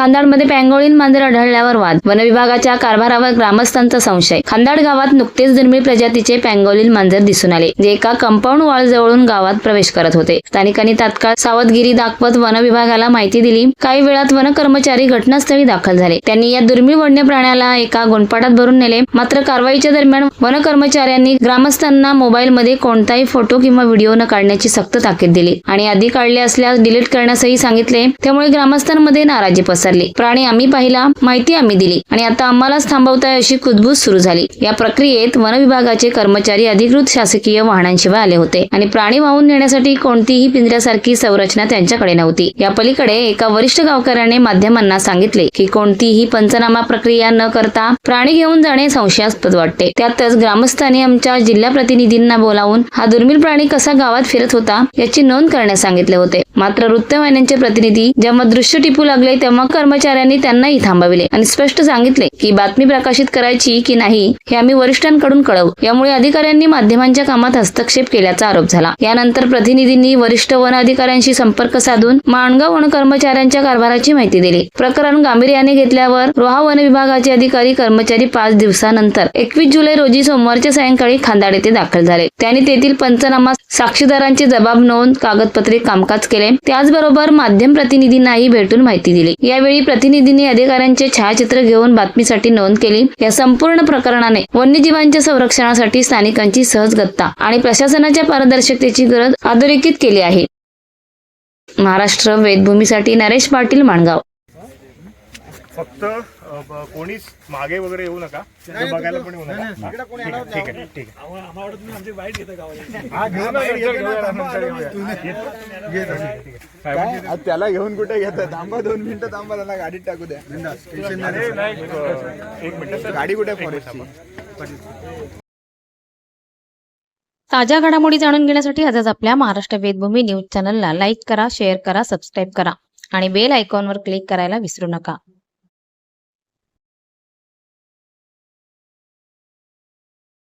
खांदाडमध्ये पँगोळीन मांजर आढळल्यावर वाद. वन विभागाच्या कारभारावर ग्रामस्थांचा संशय. खांदाड गावात नुकतेच दुर्मिळ प्रजातीचे पँगोलिन मांजर दिसून आले जे एका कंपाऊंड वॉल जवळून गावात प्रवेश करत होते. स्थानिकांनी तात्काळ सावधगिरी दाखवत वन विभागाला माहिती दिली. काही वेळात वन कर्मचारी घटनास्थळी दाखल झाले. त्यांनी या दुर्मिळ वन्य प्राण्याला एका गुणपाठात भरून नेले. मात्र कारवाईच्या दरम्यान वन कर्मचाऱ्यांनी ग्रामस्थांना मोबाईलमध्ये कोणताही फोटो किंवा व्हिडिओ न काढण्याची सक्त ताकीद दिली आणि आधी काढले असल्यास डिलीट करण्यासही सांगितले. त्यामुळे ग्रामस्थांमध्ये नाराजी पसरली. प्राणी आम्ही पाहिला माहिती आम्ही दिली आणि आता आम्हालाच थांबवताय अशी कुजबूज सुरू झाली. या प्रक्रियेत वन विभागाचे कर्मचारी अधिकृत शासकीय वाहनांशिवाय आले होते आणि प्राणी वाहून नेण्यासाठी कोणतीही पिंजऱ्यासारखी संरचना त्यांच्याकडे नव्हती. या पलीकडे एका वरिष्ठ गावकऱ्याने माध्यमांना सांगितले की कोणतीही पंचनामा प्रक्रिया न करता प्राणी घेऊन जाणे संशयास्पद वाटते. त्यातच ग्रामस्थांनी आमच्या जिल्हा प्रतिनिधींना बोलावून हा दुर्मिळ प्राणी कसा गावात फिरत होता? याची नोंद करण्यास सांगितले होते. मात्र वृत्तवाहिन्यांचे प्रतिनिधी जेव्हा दृश्य टिपू लागले तेव्हा कर्मचाऱ्यांनी त्यांनाही थांबविले आणि स्पष्ट सांगितले की बातमी प्रकाशित करायची की नाही हे आम्ही वरिष्ठांकडून कळवू. यामुळे अधिकाऱ्यांनी माध्यमांच्या कामात हस्तक्षेप केल्याचा आरोप झाला. यानंतर प्रतिनिधींनी वरिष्ठ वन अधिकाऱ्यांशी संपर्क साधून माणगाव वन कर्मचाऱ्यांच्या कारभाराची माहिती दिली. प्रकरण गांभीर्याने घेतल्यावर रोहा वन विभागाचे अधिकारी कर्मचारी पाच दिवसानंतर एकवीस जुलै रोजी सोमवारच्या सायंकाळी खांदाड येथे दाखल झाले. त्यांनी तेथील पंचनामा साक्षीदारांचे जबाब नोंद कागदपत्रे कामकाज केले त्याचबरोबर माध्यम प्रतिनिधींनाही भेटून माहिती दिली. यावेळी प्रतिनिधींनी अधिकाऱ्यांचे छायाचित्र घेऊन बातमीसाठी नोंद केली. या संपूर्ण प्रकरणाने वन्यजीवांच्या संरक्षणासाठी स्थानिकांची सहजगत्ता आणि प्रशासनाच्या पारदर्शकतेची गरज अधोरेखित केली आहे. महाराष्ट्र वेदभूमीसाठी नरेश पाटील माणगाव. फक्त कोणीच मागे वगैरे येऊ नका. बघायला पण येऊ नका. हा, ठीक आहे ठीक आहे. हा, त्याला घेऊन कुठे घेतात? थांबा दोन मिनिटं थांबा त्याला गाडीत टाकू द्या. एक मिनिट. गाडी कुठे थांबा. ताज्या घडामोडी जाणून घेण्यासाठी आजच आपल्या महाराष्ट्र वेदभूमी न्यूज चॅनलला लाईक करा शेअर करा सबस्क्राईब करा आणि बेल आयकॉनवर क्लिक करायला विसरू नका.